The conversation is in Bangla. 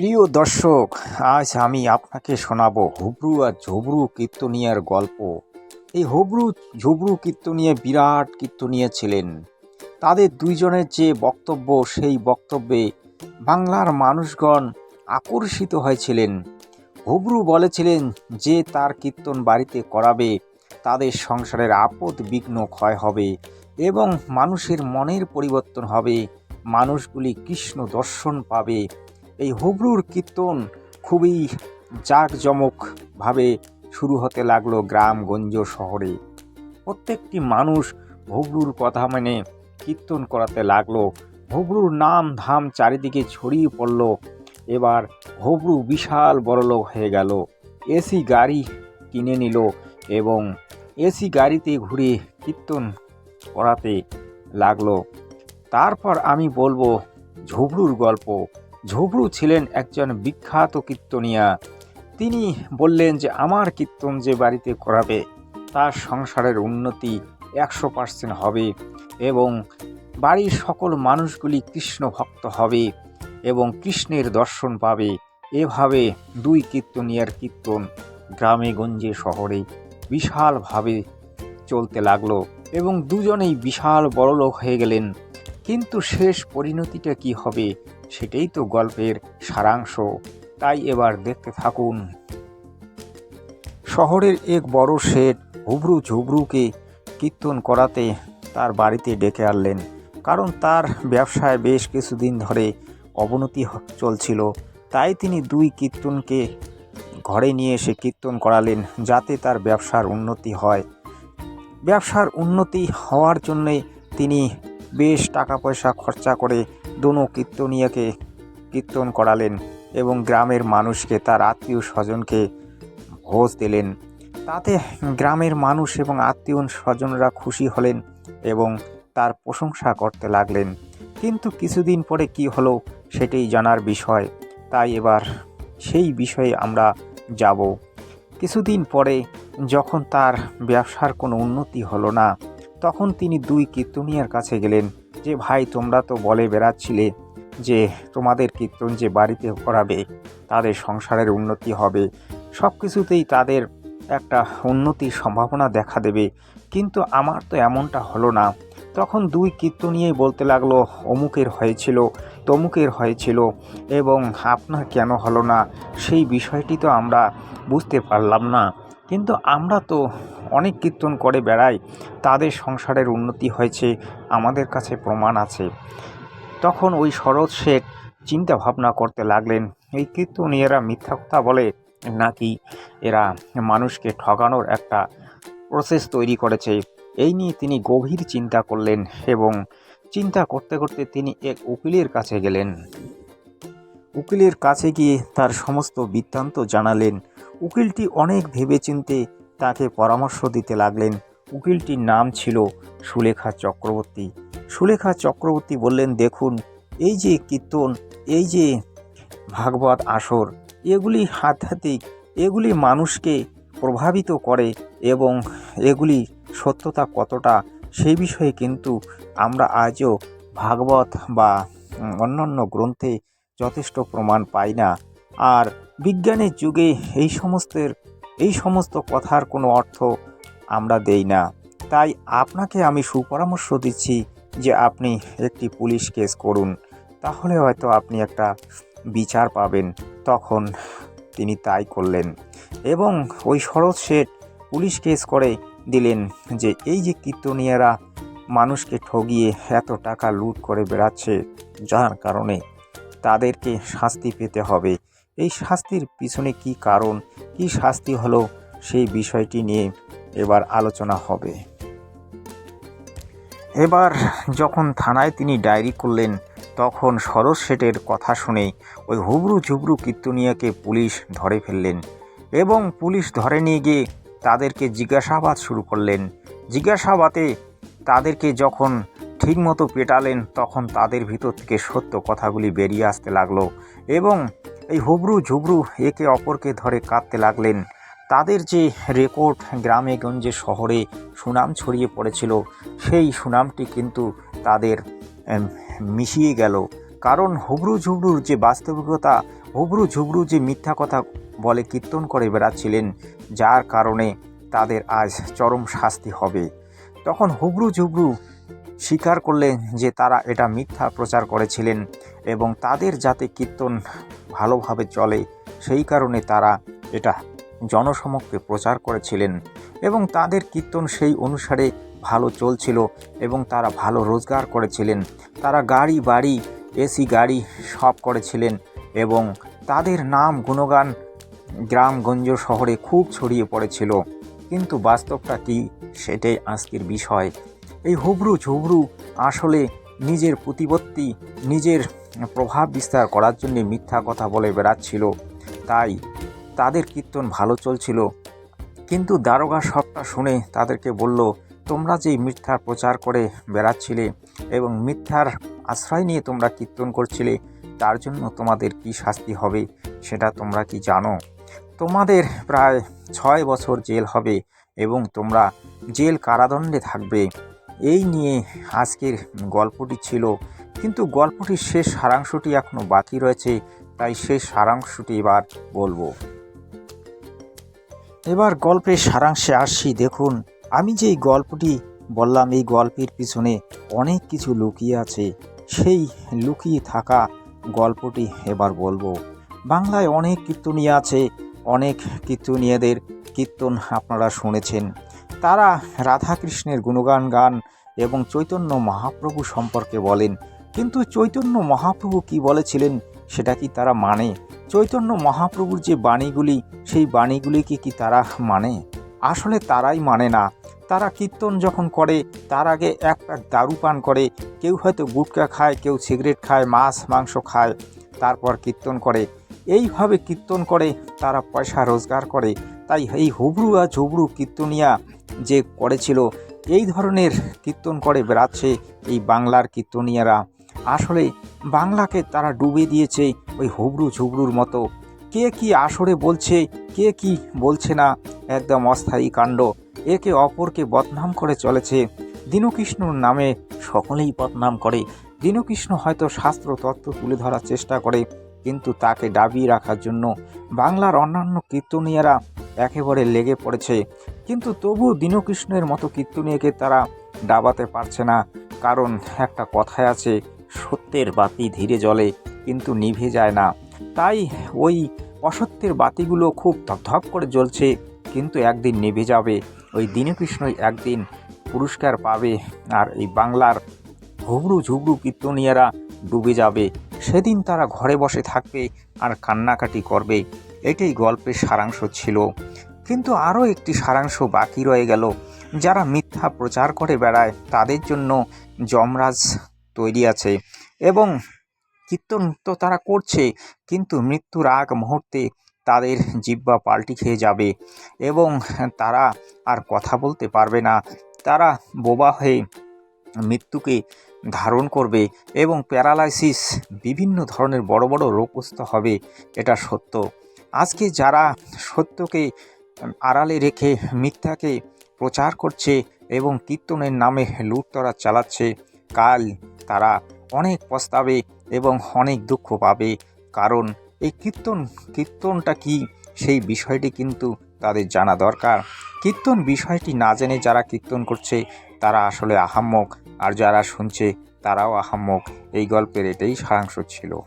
প্রিয় দর্শক, আজ আমি আপনাকে শোনাবো হুবরু আর ঝবরু কীর্তনিয়ার গল্প। এই হুবরু, ঝবরু কীর্তনিয়া বিরাট কীর্তনিয়া ছিলেন। তাদের দুইজনের যে বক্তব্য, সেই বক্তব্যে বাংলার মানুষগণ আকর্ষিত হয়েছিলেন। হুবরু বলেছিলেন যে তার কীর্তন বাড়িতে করাবে, তাদের সংসারের আপদ বিঘ্ন ক্ষয় হবে এবং মানুষের মনের পরিবর্তন হবে। মানুষগুলি কৃষ্ণ দর্শন পাবে। এই হুবরুর কীর্তন খুবই জাঁকজমকভাবে শুরু হতে লাগল গ্রামগঞ্জ শহরে। প্রত্যেকটি মানুষ হুবরুর কথা মেনে কীর্তন করাতে লাগল। হুবরুর নাম ধাম চারিদিকে ছড়িয়ে পড়ল। এবার হুবরু বিশাল বড়লোক হয়ে গেল। এসি গাড়ি কিনে নিল এবং এসি গাড়িতে ঘুরে কীর্তন করাতে লাগল। তারপর আমি বলব ঝুবরুর গল্প। ঝুবরু ছিলেন একজন বিখ্যাত কীর্তনিয়া। তিনি বললেন যে, আমার কীর্তন যে বাড়িতে করাবে, তার সংসারের উন্নতি একশো পার্সেন্ট হবে এবং বাড়ির সকল মানুষগুলি কৃষ্ণ ভক্ত হবে এবং কৃষ্ণের দর্শন পাবে। এভাবে দুই কীর্তনিয়ার কীর্তন গ্রামে গঞ্জে শহরে বিশালভাবে চলতে লাগল এবং দুজনেই বিশাল বড়লোক হয়ে গেলেন। কিন্তু শেষ পরিণতিটা কি হবে সেটাই তো গল্পের সারাংশ। তাই এবার দেখতে থাকুন। শহরের এক বড় শেঠ হুবরু ঝুবরুকে কীর্তন করাতে তার বাড়িতে ডেকে আনলেন। কারণ তার ব্যবসায় বেশ কিছুদিন ধরে অবনতি চলছিল। তাই তিনি দুই কীর্তনকে ঘরে নিয়ে এসে কীর্তন করালেন যাতে তার ব্যবসার উন্নতি হয়। ব্যবসার উন্নতি হওয়ার জন্যে তিনি বেশ টাকা পয়সা খরচা করে দোনো কীর্তনিয়াকে কীর্তন করালেন এবং গ্রামের মানুষকে, তার আত্মীয় স্বজনকে ভোজ দিলেন। তাতে গ্রামের মানুষ এবং আত্মীয় স্বজনরা খুশি হলেন এবং তার প্রশংসা করতে লাগলেন। কিন্তু কিছুদিন পরে কি হলো সেটাই জানার বিষয়। তাই এবার সেই বিষয়ে আমরা যাব। কিছুদিন পরে যখন তার ব্যবসার কোনো উন্নতি হলো না তখন তিনি দুই কীর্তনিয়ার কাছে গেলেন। যে, ভাই, তোমরা তো বলে বেড়াচ্ছিলে যে, তোমাদের কীর্তন যে বাড়িতে করাবে, তাদের সংসারের উন্নতি হবে। সব কিছুতেই তাদের একটা উন্নতির সম্ভাবনা দেখা দেবে। কিন্তু আমার তো এমনটা হলো না। তখন দুই কীর্তনিয়াই বলতে লাগল, অমুকের হয়েছিল, তমুকের হয়েছিল এবং আপনার কেন হলো না? সেই বিষয়টি তো আমরা বুঝতে পারলাম না। কিন্তু আমরা তো অনেক কীর্তন করে বেড়াই, তাদের সংসারের উন্নতি হয়েছে, আমাদের কাছে প্রমাণ আছে। তখন ওই শরৎ শেঠ চিন্তা ভাবনা করতে লাগলেন, এই কীর্তন এরা মিথ্যা কথা বলে নাকি? এরা মানুষকে ঠকানোর একটা প্রসেস তৈরি করেছে। এই নিয়ে তিনি গভীর চিন্তা করলেন এবং চিন্তা করতে করতে তিনি এক উকিলের কাছে গেলেন। উকিলের কাছে গিয়ে তার সমস্ত বৃত্তান্ত জানালেন উকিলটি অনেক ভেবেচিন্তে তাকে পরামর্শ দিতে লাগলেন। উকিলটির নাম ছিল সুলেখা চক্রবর্তী। সুলেখা চক্রবর্তী বললেন, দেখুন, এই যে কীর্তন, এই যে ভাগবত আসর, এগুলি আধ্যাত্মিক, এগুলি মানুষকে প্রভাবিত করে এবং এগুলি সত্যতা কতটা, সেই বিষয়ে কিন্তু আমরা আজও ভাগবত বা অন্যান্য গ্রন্থে যথেষ্ট প্রমাণ পাই না। আর বিজ্ঞানের যুগে এই সমস্তের, এই সমস্ত কথার কোনো অর্থ আমরা দেই না। তাই আপনাকে আমি সুপরামর্শ দিচ্ছি যে আপনি একটি পুলিশ কেস করুন। তাহলে হয়তো আপনি একটা বিচার পাবেন। তখন তিনি তাই করলেন। এবং ওই শরৎ শেঠ পুলিশ কেস করে দিলেন যে এই যে কীর্তনিয়ারা মানুষকে ঠগিয়ে এত টাকা লুট করে বেড়াচ্ছে, যার কারণে তাদেরকে শাস্তি পেতে হবে। এই শাস্তির পিছনে কি কারণ, কি শাস্তি হলো, সেই বিষয়টি নিয়ে এবার আলোচনা হবে। এবার যখন থানায় তিনি ডায়েরি করলেন, তখন সরোজ শেঠের কথা শুনে ওই হুবরু ঝুবরু কীর্তনিয়াকে পুলিশ ধরে ফেললেন এবং পুলিশ ধরে নিয়ে গিয়ে তাদেরকে জিজ্ঞাসাবাদ শুরু করলেন। জিজ্ঞাসাবাদে তাদেরকে যখন ঠিকমতো পেটালেন, তখন তাদের ভিতর থেকে সত্য কথাগুলি বেরিয়ে আসতে লাগল এবং এই হুবরু ঝুবরু একে অপরকে ধরে কাঁদতে লাগলেন। তাদের যে রেকর্ড গ্রামে গঞ্জে শহরে সুনাম ছড়িয়ে পড়েছিল, সেই সুনামটি কিন্তু তাদের মিশিয়ে গেল। কারণ হুবরু ঝুবরুর যে বাস্তবিকতা, হুবরু ঝুবরু যে মিথ্যা কথা বলে কীর্তন করে বেড়াচ্ছিলেন, যার কারণে তাদের আজ চরম শাস্তি হবে। তখন হুবরু ঝুবরু স্বীকার করলেন যে তারা এটা মিথ্যা প্রচার করেছিলেন এবং তাদের যাতে কীর্তন ভালোভাবে চলে, সেই কারণে তারা এটা জনসমক্ষে প্রচার করেছিলেন এবং তাদের কীর্তন সেই অনুসারে ভালো চলছিল এবং তারা ভালো রোজগার করেছিলেন। তারা গাড়ি, বাড়ি, এসি, গাড়ি সব করেছিলেন এবং তাদের নাম গুণগান গ্রামগঞ্জ শহরে খুব ছড়িয়ে পড়েছিল। কিন্তু বাস্তবটা কি, সেটাই আজকের বিষয়। এই হুবরু ঝুবরু আসলে নিজের প্রতিপত্তি, নিজের প্রভাব বিস্তার করার জন্য মিথ্যা কথা বলে বেড়াচ্ছিল। তাই তাদের কীর্তন ভালো চলছিল। কিন্তু দারোগা সবটা শুনে তাদেরকে বলল, তোমরা যে মিথ্যার প্রচার করে বেড়াচ্ছিলে এবং মিথ্যার আশ্রয় নিয়ে তোমরা কীর্তন করছিলে, তার জন্য তোমাদের কি শাস্তি হবে সেটা তোমরা কি জানো? তোমাদের প্রায় ছয় বছর জেল হবে এবং তোমরা জেল কারাদণ্ডে থাকবে। এই নিয়ে আজকের গল্পটি ছিল। কিন্তু গল্পটির শেষ সারাংশটি এখনও বাকি রয়েছে, তাই শেষ সারাংশটি এবার বলব। এবার গল্পের সারাংশে আসছি দেখুন, আমি যেই গল্পটি বললাম, এই গল্পের পিছনে অনেক কিছু লুকিয়ে আছে। সেই লুকিয়ে থাকা গল্পটি এবার বলব। বাংলায় অনেক কীর্তনীয় আছে, অনেক কীর্তনীয়দের কীর্তন আপনারা শুনেছেন। তারা রাধাকৃষ্ণের গুণগান গান এবং চৈতন্য মহাপ্রভু সম্পর্কে বলেন। কিন্তু চৈতন্য মহাপ্রভু কি বলেছিলেন সেটা কি তারা মানে? চৈতন্য মহাপ্রভুর যে বাণীগুলি, সেই বাণীগুলিকে কি তারা মানে? আসলে তারাই মানে না। তারা কীর্তন যখন করে, তার আগে এক প্যাক দারু পান করে। কেউ হয়তো গুটকা খায়, কেউ সিগারেট খায়, মাছ, মাংস খায়, তারপর কীর্তন করে। এইভাবে কীর্তন করে, তারা পয়সা রোজগার করে। তাই এই হুবরু আর ঝুবরু কীর্তনিয়া যে করেছিল, এই ধরনের কীর্তন করে বেড়াচ্ছে এই বাংলার কীর্তনিয়ারা। আসলে বাংলাকে তারা ডুবে দিয়েছে ওই হুবরু ঝুবরুর মতো। কে কি আসরে বলছে, কে কি বলছে না, একদম অস্থায়ী কাণ্ড। একে অপরকে বদনাম করে চলেছে। দীনকৃষ্ণর নামে সকলেই বদনাম করে। দীনকৃষ্ণ হয়তো শাস্ত্র তত্ত্ব তুলে ধরার চেষ্টা করে। কিন্তু তাকে ডাবিয়ে রাখার জন্য বাংলার অন্যান্য কীর্তনীয়রা একেবারে লেগে পড়েছে। কিন্তু তবু দীনকৃষ্ণের মতো কীর্তনীয়কে তারা ডাবাতে পারছে না। কারণ একটা কথায় আছে, সত্যের বাতি ধীরে জ্বলে কিন্তু নিভে যায় না। তাই ওই অসত্যের বাতিগুলো খুব ধপধপ করে জ্বলছে কিন্তু একদিন নিভে যাবে। ওই দীনকৃষ্ণই একদিন পুরস্কার পাবে আর এই বাংলার হুবড়ু ঝুবড়ু কীর্তনীয়রা ডুবে যাবে। সেদিন তারা ঘরে বসে থাকবে আর কান্নাকাটি করবে। এটাই গল্পের সারাংশ ছিল। কিন্তু আরও একটি সারাংশ বাকি রয়ে গেল। যারা মিথ্যা প্রচার করে বেড়ায়, তাদের জন্য যমরাজ তৈরি আছে এবং কীর্তন তো তারা করছে, কিন্তু মৃত্যুর আগ মুহূর্তে তাদের জিব্বা পাল্টি খেয়ে যাবে এবং তারা আর কথা বলতে পারবে না। তারা বোবা হয়ে মৃত্যুকে ধারণ করবে এবং প্যারালাইসিস বিভিন্ন ধরনের বড় বড় রোগগ্রস্ত হবে, এটা সত্য। আজকে যারা সত্যকে আড়ালে রেখে মিথ্যাকে প্রচার করছে এবং কীর্তনের নামে লুটতরা চালাচ্ছে, কাল তারা অনেক পস্তাবে এবং অনেক দুঃখ পাবে। কারণ এই কীর্তন, কীর্তনটা কি সেই বিষয়টি কিন্তু তাদের জানা দরকার। কীর্তন বিষয়টি না জেনে যারা কীর্তন করছে তারা আসলে আহাম্মক আর যারা শুনছে তারাও আহাম্মক। এই গল্পের এটাই সারাংশ ছিল।